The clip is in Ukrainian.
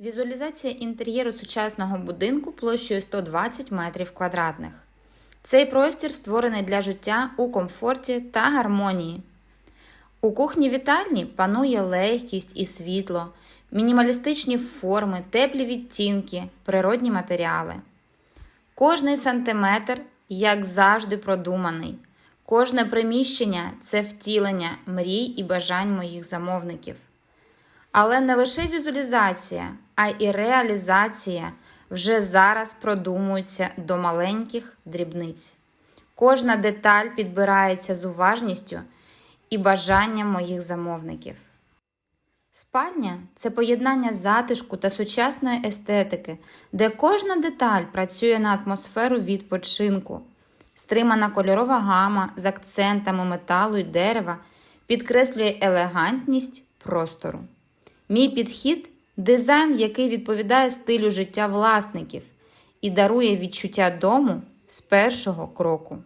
Візуалізація інтер'єру сучасного будинку площею 120 метрів квадратних. Цей простір створений для життя у комфорті та гармонії. У кухні вітальні панує легкість і світло, мінімалістичні форми, теплі відтінки, природні матеріали. Кожний сантиметр, як завжди, продуманий. Кожне приміщення це втілення мрій і бажань моїх замовників. Але не лише візуалізація, а й реалізація вже зараз продумуються до маленьких дрібниць. Кожна деталь підбирається з уважністю і бажанням моїх замовників. Спальня це поєднання затишку та сучасної естетики, де кожна деталь працює на атмосферу відпочинку. Стримана кольорова гама з акцентами металу і дерева підкреслює елегантність простору. Мій підхід дизайн, який відповідає стилю життя власників і дарує відчуття дому з першого кроку.